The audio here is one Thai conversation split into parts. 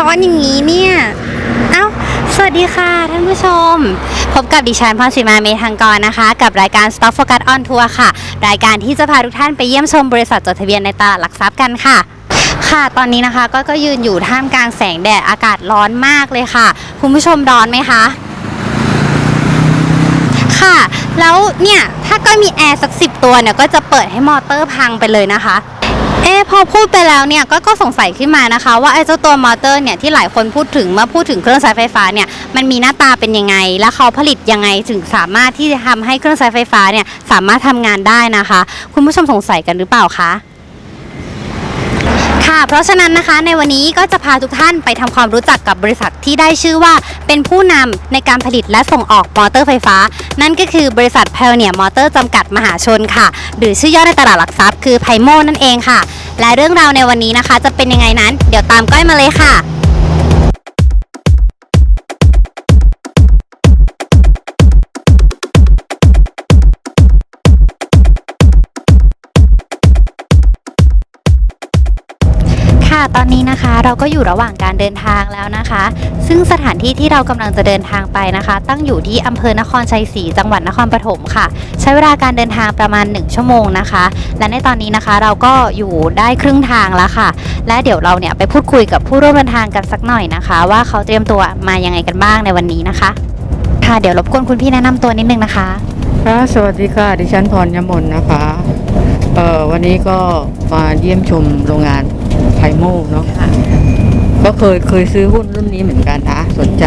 ร้อนอย่างนี้เนี่ย เอ้า สวัสดีค่ะท่านผู้ชม พบกับดิฉันพรศิมาเมธังกรนะคะ กับรายการ Stock Focus on Tour ค่ะ รายการที่จะพาทุกท่านไปเยี่ยมชมบริษัทจดทะเบียนในตลาดหลักทรัพย์กันค่ะค่ะตอนนี้นะคะก็ก็ยืนอยู่ท่ามกลางแสงแดดอากาศร้อนมากเลยค่ะ คุณผู้ชมร้อนไหมคะ ค่ะ แล้วเนี่ย ถ้าก็มีแอร์สักสิบตัวเนี่ย ก็จะเปิดให้มอเตอร์พังไปเลยนะคะ เอ๊พอพูดไปแล้วเนี่ยกก็สงสัยขึ้นมานะคะ ว่าไอ้เจ้าตัวมอเตอร์เนี่ยที่หลายคนพูดถึงเมื่อพูดถึงเครื่องใช้ไฟฟ้าเนี่ยมันมีหน้าตาเป็นยังไง และเขาผลิตยังไงถึงสามารถที่จะทำให้เครื่องใช้ไฟฟ้าเนี่ยสามารถทำงานได้นะคะ คุณผู้ชมสงสัยกันหรือเปล่าคะ ค่ะ เพราะฉะนั้นนะคะในวันนี้ก็จะพาทุกท่านไปทำความรู้จักกับบริษัทที่ได้ชื่อว่าเป็นผู้นำในการผลิตและส่งออกมอเตอร์ไฟฟ้า นั่นก็คือบริษัท p พลเนียมอเตอร์จำกัดมหาชนค่ะ หรือชื่อย่อในตลาดหลักทรัพย์คือไพโมนั่นเองค่ะ และเรื่องราวในวันนี้นะคะ จะเป็นยังไงนั้น เดี๋ยวตามก้อยมาเลยค่ะ ค่ะ ตอนนี้นะคะเราก็อยู่ระหว่างการเดินทางแล้วนะคะ ซึ่งสถานที่ที่เรากำลังจะเดินทางไปนะคะ ตั้งอยู่ที่อำเภอนครชัยศรีจังหวัดนครปฐมค่ะ ใช้เวลาการเดินทางประมาณ 1 ชั่วโมงนะคะ และในตอนนี้นะคะเราก็อยู่ได้ครึ่งทางแล้วค่ะ และเดี๋ยวเราเนี่ยไปพูดคุยกับผู้ร่วมเดินทางกันสักหน่อยนะคะ ว่าเขาเตรียมตัวมายังไงกันบ้างในวันนี้นะคะ ค่ะเดี๋ยวรบกวนคุณพี่แนะนำตัวนิดนึงนะคะค่ะสวัสดีค่ะดิฉันพรยมนนะคะเอ่อวันนี้ก็มาเยี่ยมชมโรงงาน ไพโมเนาะก็เคยเคยซื้อหุ้นรุ่นนี้เหมือนกันนะสนใจ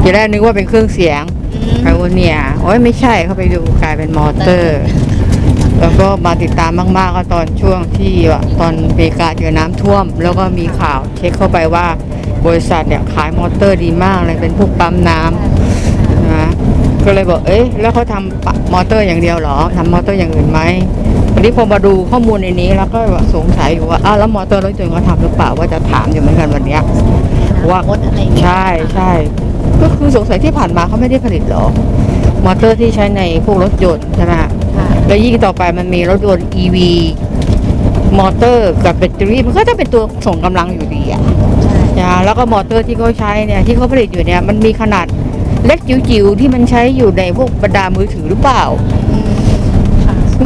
ทีแรกนึกว่าเป็นเครื่องเสียงไพโอเนียโอ้ยไม่ใช่เข้าไปดูกลายเป็นมอเตอร์ แล้วก็มาติดตามมากๆก็ตอนช่วงที่ว่าตอนเมกาเจอน้ำท่วม แล้วก็มีข่าวเช็คเข้าไปว่าบริษัทเนี่ยขายมอเตอร์ดีมากเลยเป็นพวกปั๊มน้ำนะก็เลยบอกเอ๊ะแล้วเขาทำปะมอเตอร์อย่างเดียวเหรอทำมอเตอร์อย่างอื่นไหม วันนี้พอมาดูข้อมูลในนี้แล้วก็สงสัยอยู่ว่าอ้าวแล้วมอเตอร์รถยนต์เขาทำหรือเปล่าว่าจะถามอยู่เหมือนกันวันเนี้ยว่ารถอะไรอย่างเงี้ยใช่ใช่ก็คือสงสัยที่ผ่านมาเขาไม่ได้ผลิตเหรอมอเตอร์ที่ใช้ในพวกรถยนต์ใช่ไหมค่ะแล้วยิ่งต่อไปมันมีรถยนต์ EV มอเตอร์กับแบตเตอรี่มันก็จะเป็นตัวส่งกำลังอยู่ดีอะนะแล้วก็มอเตอร์ที่เขาใช้เนี่ยที่เขาผลิตอยู่เนี่ยมันมีขนาดเล็กจิ๋วๆที่มันใช้อยู่ในพวกบรรดามือถือหรือเปล่ามัน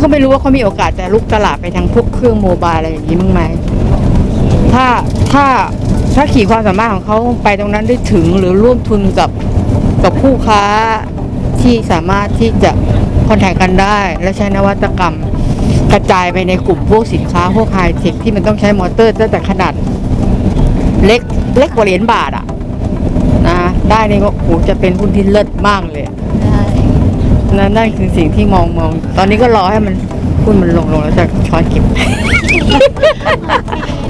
ก็ไม่รู้ว่าเขามีโอกาสจะลุกตลาดไปทางพวกเครื่องโมบายอะไรอย่างนี้มั้งไหมถ้าถ้าถ้าขีดความสามารถของเขาไปตรงนั้นได้ถึงหรือร่วมทุนกับกับผู้ค้าที่สามารถที่จะคอนแทคกันได้ และใช้นวัตกรรม กระจายไปในกลุ่มพวกสินค้าพวกไฮเทคที่มันต้องใช้มอเตอร์ตั้งแต่ขนาดเล็กเล็กกว่าเหรียญบาทอะนะได้นี่ก็โอ้โหจะเป็นหุ้นที่เลิศมากเลยอะ นั่นนั่นคือสิ่งที่มองมอง ตอนนี้ก็รอให้มันหุ้นมันลงลงแล้วจะช้อนเก็บ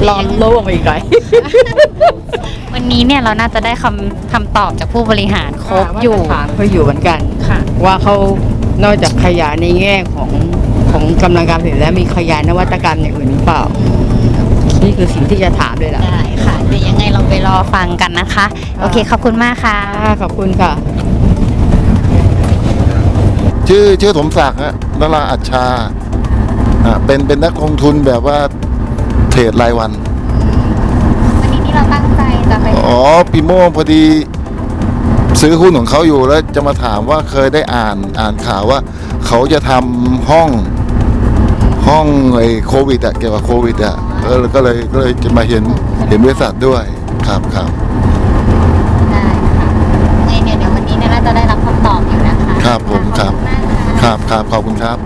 รอโลงอีกหน่อย วันนี้เนี่ยเราน่าจะได้คำคำตอบจากผู้บริหารครบอยู่ ถามเขาอยู่เหมือนกัน ค่ะ ว่าเขานอกจากขยายในแง่ของของกำลังการผลิตแล้วมีขยายนวัตกรรมอย่างอื่นหรือเปล่า นี่คือสิ่งที่จะถามเลยล่ะได้ค่ะเดี๋ยวยังไงเราไปรอฟังกันนะคะ โอเค ขอบคุณมากค่ะ ค่ะขอบคุณค่ะ ชื่อชื่อสมศักดิ์ฮะนราอัชชาอ่าเป็นเป็นนักลงทุนแบบว่าเทรดรายวัน วันนี้ที่เราตั้งใจจะไปอ๋อปีโมพอดี ซื้อหุ้นของเขาอยู่แล้วจะมาถามว่าเคยได้อ่านอ่านข่าวว่า เขาจะทำห้องห้องไอ้โควิดอะเกี่ยวกับโควิดอะก็เลยก็เลยก็เลยจะมาเห็นเห็นบริษัทด้วยครับครับได้ค่ะไงเนี่ยเดี๋ยววันนี้เนี่ยน่าจะได้รับคำตอบอยู่นะคะครับผมครับ ขอณมาก ครับครับขอบคุณครับ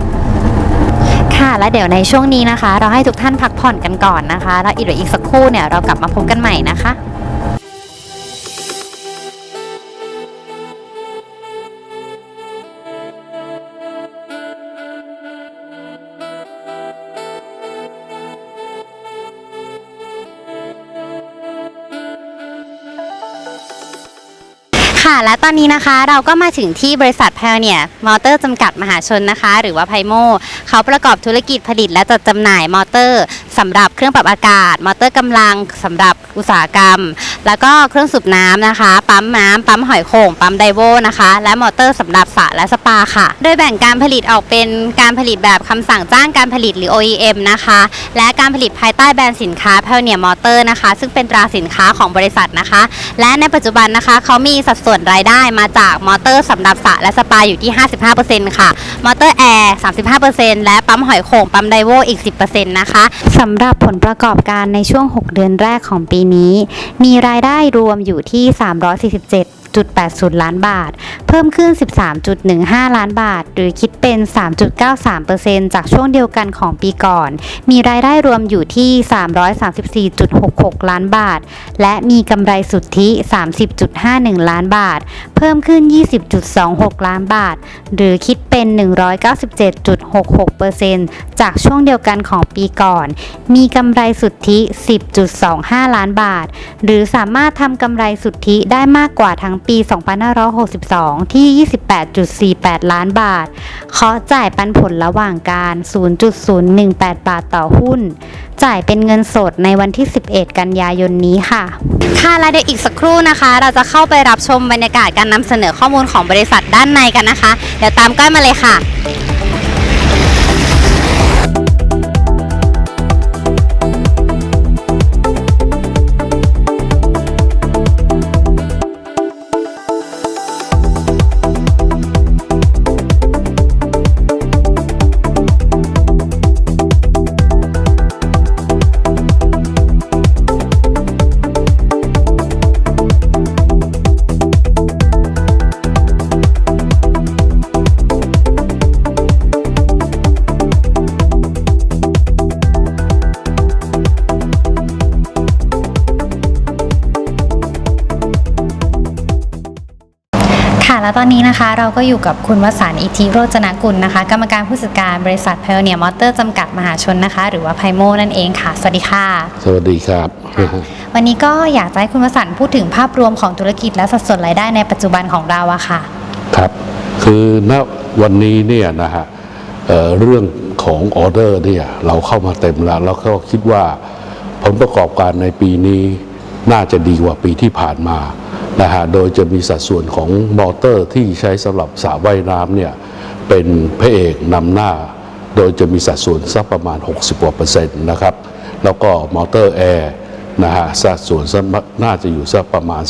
ค่ะ และเดี๋ยวในช่วงนี้นะคะ เราให้ทุกท่านพักผ่อนกันก่อนนะคะ แล้วอีกเดี๋ยวอีกสักครู่เนี่ยเรากลับมาพบกันใหม่นะคะ ค่ะ และตอนนี้นะคะเราก็มาถึงที่บริษัท p พ l เนียมอเตอร์จำกัดมหาชนนะคะ หรือว่าไพโมเขาประกอบธุรกิจผลิตและจัดจำหน่ายมอเตอร์สำหรับเครื่องปรับอากาศ มอเตอร์กำลังสำหรับอุตสาหกรรม แล้วก็เครื่องสูบน้ำนะคะ ปั๊มน้ำปั๊มหอยโข่งปั๊มไดโวนะคะ และมอเตอร์สำหรับสระและสปาค่ะ โดยแบ่งการผลิตออกเป็นการผลิตแบบคำสั่งจ้างการผลิตหรือ OEM นะคะ และการผลิตภายใต้แบรนด์สินค้า p i o n e e r Motor นะคะ ซึ่งเป็นตราสินค้าของบริษัทนะคะ และในปัจจุบันนะคะเขามีสัดส่วนรายได้มาจากมอเตอร์สำหรับสระและสปาอยู่ที่ 55%ค่ะ มอเตอร์แอร์35%และปั๊มหอยโข่งปั๊มไดโวอีก 10%นะคะสำหรับผลประกอบการในช่วง 6 เดือนแรกของปีนี้ มีรายได้รวมอยู่ที่ 347.80 ล้านบาท เพิ่มขึ้น 13.15 ล้านบาท หรือคิดเป็น 3.93%จากช่วงเดียวกันของปีก่อน มีรายได้รวมอยู่ที่ 334.66 ล้านบาท และมีกำไรสุทธิ 30.51 ล้านบาท เพิ่มขึ้น 20.26 ล้านบาท หรือคิดเป็น 197.66%จากช่วงเดียวกันของปีก่อน มีกำไรสุทธิ 10.25 ล้านบาท หรือสามารถทำกำไรสุทธิได้มากกว่าทั้งปี 2562 ที่ 28.48 ล้านบาท เคาะจ่ายปันผลระหว่างการ 0.018 บาทต่อหุ้น จ่ายเป็นเงินสดในวันที่ 11 กันยายนนี้ค่ะ ค่ะและเดี๋ยวอีกสักครู่นะคะ เราจะเข้าไปรับชมบรรยากาศการนำเสนอข้อมูลของบริษัทด้านในกันนะคะ เดี๋ยวตามก้อยมาเลยค่ะ แล้วตอนนี้นะคะเราก็อยู่กับคุณวสันต์อิทธิโรจนกุลนะคะ กรรมการผู้จัดการบริษัท Pioneer Motor จำกัดมหาชนนะคะ หรือว่าไพโมนั่นเองค่ะ สวัสดีค่ะ สวัสดีครับ วันนี้ก็อยากจะให้คุณวสันต์พูดถึงภาพรวมของธุรกิจและสัดส่วนรายได้ในปัจจุบันของเราอะค่ะ ครับ คือณวันนี้เนี่ยนะฮะเอ่อเรื่องของออเดอร์เนี่ยเราเข้ามาเต็มแล้วแล้วก็คิดว่าผลประกอบการในปีนี้ น่าจะดีกว่าปีที่ผ่านมานะฮะโดยจะมีสัดส่วนของมอเตอร์ที่ใช้สำหรับสระว่ายน้ำเนี่ยเป็นพระเอกนำหน้า โดยจะมีสัดส่วนสักประมาณ 60กว่าเปอร์เซ็นต์นะครับ แล้วก็มอเตอร์แอร์นะฮะสัดส่วนสักน่าจะอยู่สักประมาณ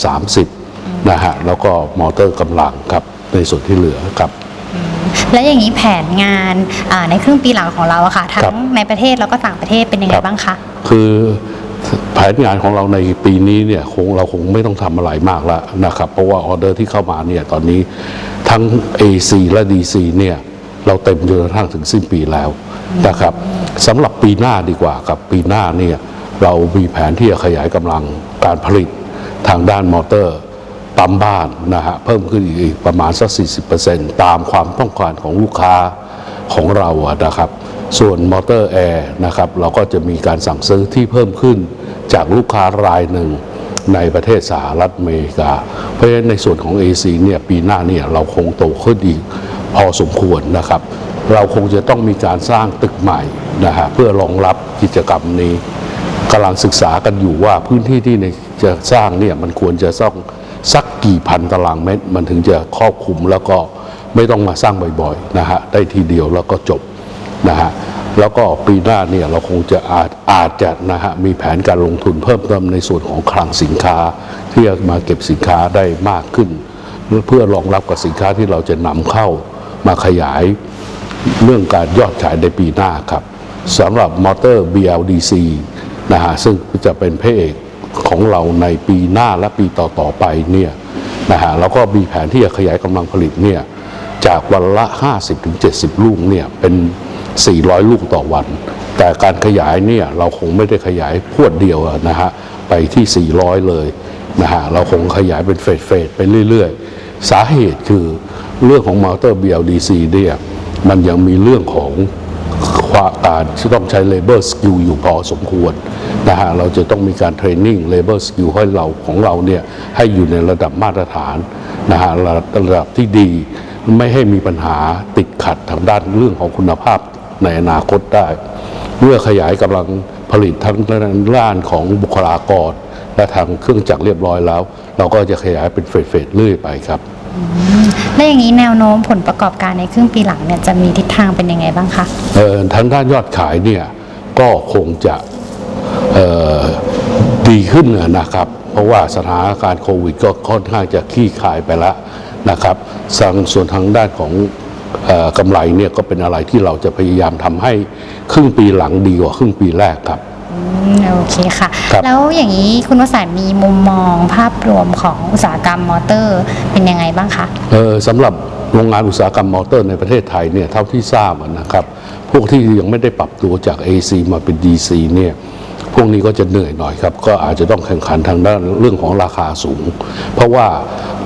30นะฮะแล้วก็มอเตอร์กำลังครับในส่วนที่เหลือครับและอย่างนี้แผนงานอ่าในครึ่งปีหลังของเราอะค่ะทั้ครังบในประเทศแล้วก็ต่างประเทศเป็นยังไงครับบ้างคะคือ แผนงานของเราในปีนี้เนี่ยคงเราคงไม่ต้องทำอะไรมากแล้วนะครับ เพราะว่าออเดอร์ที่เข้ามาเนี่ยตอนนี้ทั้ง AC และ DC เนี่ยเราเต็มจนกระทั่งถึงสิ้นปีแล้วนะครับสำหรับปีหน้าดีกว่าครับปีหน้าเนี่ยเรามีแผนที่จะขยายกำลังการผลิตทางด้านมอเตอร์ปั๊มบ้านนะฮะเพิ่มขึ้นอีกประมาณสัก 40%ตามความต้องการของลูกค้าของเราอะนะครับ ส่วนมอเตอร์แอร์นะครับเราก็จะมีการสั่งซื้อที่เพิ่มขึ้นจากลูกค้ารายหนึ่งในประเทศสหรัฐอเมริกา เพราะฉะนั้นในส่วนของ AC เนี่ยปีหน้าเนี่ยเราคงโตขึ้นอีกพอสมควรนะครับ เราคงจะต้องมีการสร้างตึกใหม่นะฮะเพื่อรองรับกิจกรรมนี้กำลังศึกษากันอยู่ว่าพื้นที่ที่จะสร้างเนี่ยมันควรจะต้องสักกี่พันตารางเมตร มันถึงจะครอบคลุมแล้วก็ไม่ต้องมาสร้างบ่อยๆนะฮะได้ทีเดียวแล้วก็จบ นะฮะแล้วก็ปีหน้าเนี่ยเราคงจะอาจอาจจะนะฮะมีแผนการลงทุนเพิ่มเติมในส่วนของคลังสินค้า ที่จะมาเก็บสินค้าได้มากขึ้น เพื่อรองรับกับสินค้าที่เราจะนำเข้ามาขยายเรื่องการยอดขายในปีหน้าครับสำหรับมอเตอร์ BLDC นะฮะซึ่งจะเป็นพระเอกของเราในปีหน้าและปีต่อๆไปเนี่ยนะฮะเราก็มีแผนที่จะขยายกำลังผลิตเนี่ยจากวันละ 50-70 ลูกเนี่ยเป็น 400 ลูกต่อวัน แต่การขยายเนี่ยเราคงไม่ได้ขยายพวดเดียวนะฮะไปที่ 400 เลยนะฮะเราคงขยายเป็นเฟสเฟสๆไปเรื่อยๆ สาเหตุคือเรื่องของมอเตอร์ BLDC เนี่ยมันยังมีเรื่องของความการที่ต้องใช้ labor skill อยู่พอสมควรนะฮะเราจะต้องมีการเทรนนิ่ง labor skill ให้เราของเราเนี่ยให้อยู่ในระดับมาตรฐานนะฮะระดับที่ดีไม่ให้มีปัญหาติดขัดทางด้านเรื่องของคุณภาพ ในอนาคตได้ เมื่อขยายกำลังผลิตทั้งด้านของบุคลากร และทางเครื่องจักรเรียบร้อยแล้ว เราก็จะขยายเป็นเฟสๆเรื่อยไปครับและอย่างนี้แนวโน้มผลประกอบการในครึ่งปีหลังเนี่ยจะมีทิศทางเป็นยังไงบ้างคะเอ่อทางด้านยอดขายเนี่ยก็คงจะเอ่อดีขึ้นนะครับ เพราะว่าสถานการณ์โควิดก็ค่อนข้างจะคลี่คลายไปแล้วนะครับส่วนส่วนทางด้านของเอ่อ กำไรเนี่ยก็เป็นอะไรที่เราจะพยายามทำให้ครึ่งปีหลังดีกว่าครึ่งปีแรกครับอืมโอเคค่ะครับแล้วอย่างนี้คุณวสันต์มีมุมมองภาพรวมของอุตสาหกรรมมอเตอร์เป็นยังไงบ้างคะเออสำหรับโรงงานอุตสาหกรรมมอเตอร์ในประเทศไทยเนี่ยเท่าที่ทราบอะนะครับ พวกที่ยังไม่ได้ปรับตัวจาก AC มาเป็น DC เนี่ย พวกนี้ก็จะเหนื่อยหน่อยครับ ก็อาจจะต้องแข่งขันทางด้านเรื่องของราคาสูง เพราะว่า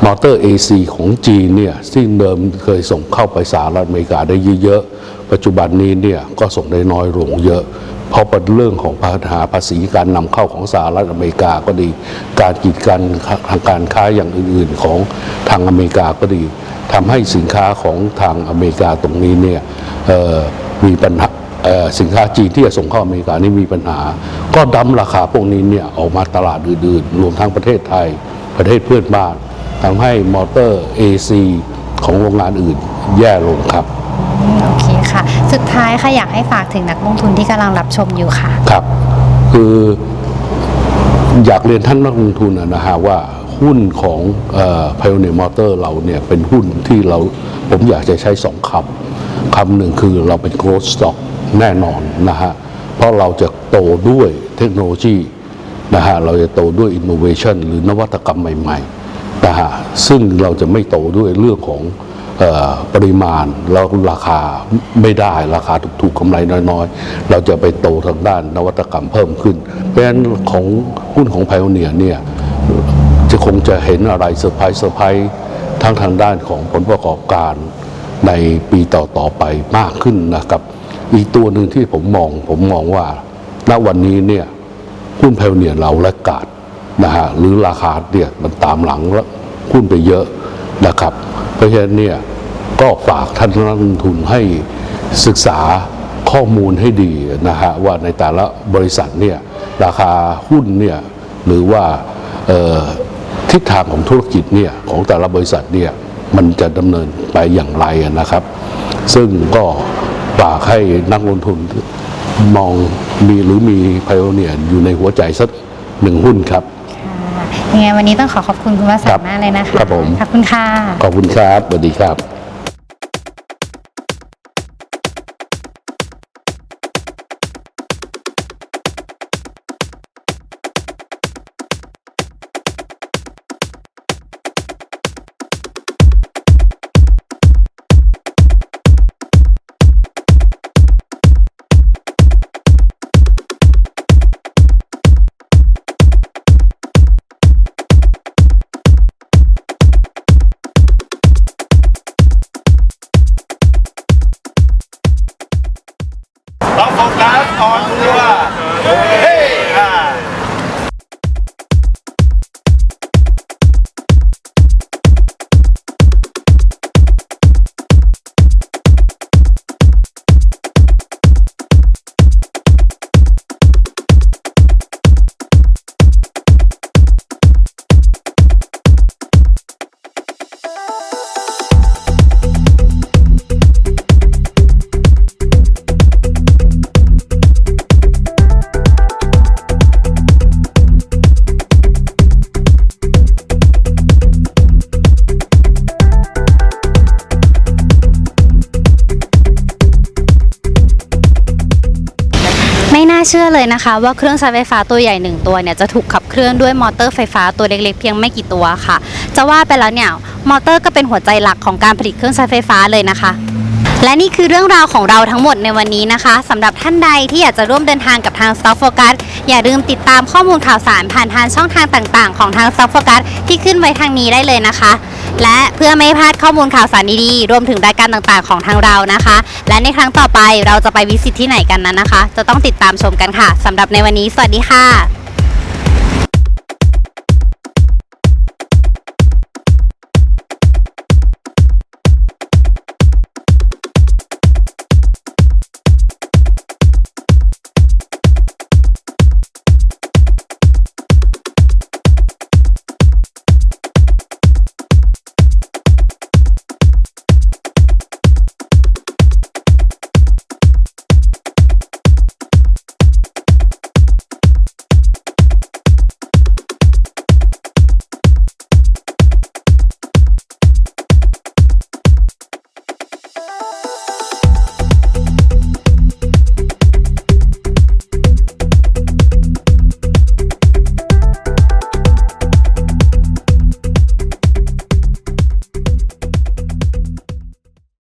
มอเตอร์ AC ของจีนเนี่ยซึ่งเดิมเคยส่งเข้าไปสหรัฐอเมริกาได้เยอะๆ ปัจจุบันนี้เนี่ยก็ส่งได้น้อยลงเยอะ เพราะเป็นเรื่องของปัญหาภาษีการนำเข้าของสหรัฐอเมริกาก็ดี การกีดกันทางการค้าอย่างอื่นๆของทางอเมริกาก็ดีทำให้สินค้าของทางอเมริกาตรงนี้เนี่ยมีปัญหา สินค้าจีนที่จะส่งเข้าอเมริกานี่มีปัญหา ก็ดั้มราคาพวกนี้เนี่ยออกมาตลาดอื่นๆ รวมทั้งประเทศไทย ประเทศเพื่อนบ้านทำให้มอเตอร์ AC ของโรงงานอื่นแย่ลงครับอืมโอเคค่ะ สุดท้ายค่ะอยากให้ฝากถึงนักลงทุนที่กำลังรับชมอยู่ค่ะ ครับ คืออยากเรียนท่านนักลงทุนนะนะฮะว่าหุ้นของเอ่อ Pioneer Motor เราเนี่ยเป็นหุ้นที่เราผมอยากจะใช้สองคำคำหนึ่งคือเราเป็น growth stock แน่นอนนะฮะเพราะเราจะโตด้วยเทคโนโลยีนะฮะเราจะโตด้วย innovation หรือนวัตกรรมใหม่ๆนะฮะซึ่งเราจะไม่โตด้วยเรื่องของปริมาณแล้วราคาไม่ได้ราคาถูกๆกำไรน้อยๆ เราจะไปโตทางด้านนวัตกรรมเพิ่มขึ้น เพราะฉะนั้นของหุ้นของไพโอเนียเนี่ยจะคงจะเห็นอะไรเซอร์ไพรส์เซอร์ไพรส์ทั้งทางด้านของผลประกอบการในปีต่อๆไปมากขึ้นนะครับ อีกตัวหนึ่งที่ผมมองผมมองว่าณวันนี้เนี่ยหุ้นไพโอเนียเราและกาดนะฮะหรือราคาเนี่ยมันตามหลังแล้วหุ้นไปเยอะนะครับ เพราะฉะนั้นเนี่ยก็ฝากท่านนักลงทุนให้ศึกษาข้อมูลให้ดีนะฮะว่าในแต่ละบริษัทเนี่ยราคาหุ้นเนี่ยหรือว่าทิศทางของธุรกิจเนี่ยของแต่ละบริษัทเนี่ยมันจะดำเนินไปอย่างไรนะครับ ซึ่งก็ ฝากให้นักลงทุนมองมีหรือมีไพโอเนียอยู่ในหัวใจสักหนึ่งหุ้นครับค่ะยังไงวันนี้ต้องขอขอบคุณคุณวสันต์มากเลยนะคะ ครับผม ขอบคุณค่ะ ขอบคุณครับ สวัสดีครับาเชื่อเลยนะคะ ว่าเครื่องใช้ไฟฟ้าตัวใหญ่หนึ่งตัวเนี่ยจะถูกขับเคลื่อนด้วยมอเตอร์ไฟฟ้าตัวเล็กๆเพียงไม่กี่ตัวค่ะ จะว่าไปแล้วเนี่ยมอเตอร์ก็เป็นหัวใจหลักของการผลิตเครื่องใช้ไฟฟ้าเลยนะคะ และนี่คือเรื่องราวของเราทั้งหมดในวันนี้นะคะสำหรับท่านใดที่อยากจะร่วมเดินทางกับทาง Stock Focus อย่าลืมติดตามข้อมูลข่าวสารผ่านทางช่องทางต่างๆ ของทาง Stock Focus ที่ขึ้นไว้ทางนี้ได้เลยนะคะ และเพื่อไม่พลาดข้อมูลข่าวสารดีๆรวมถึงรายการต่างๆ ของทางเรานะคะ และในครั้งต่อไปเราจะไปวิสิตที่ไหนกันนั้นนะคะ จะต้องติดตามชมกันค่ะสำหรับในวันนี้ สวัสดีค่ะ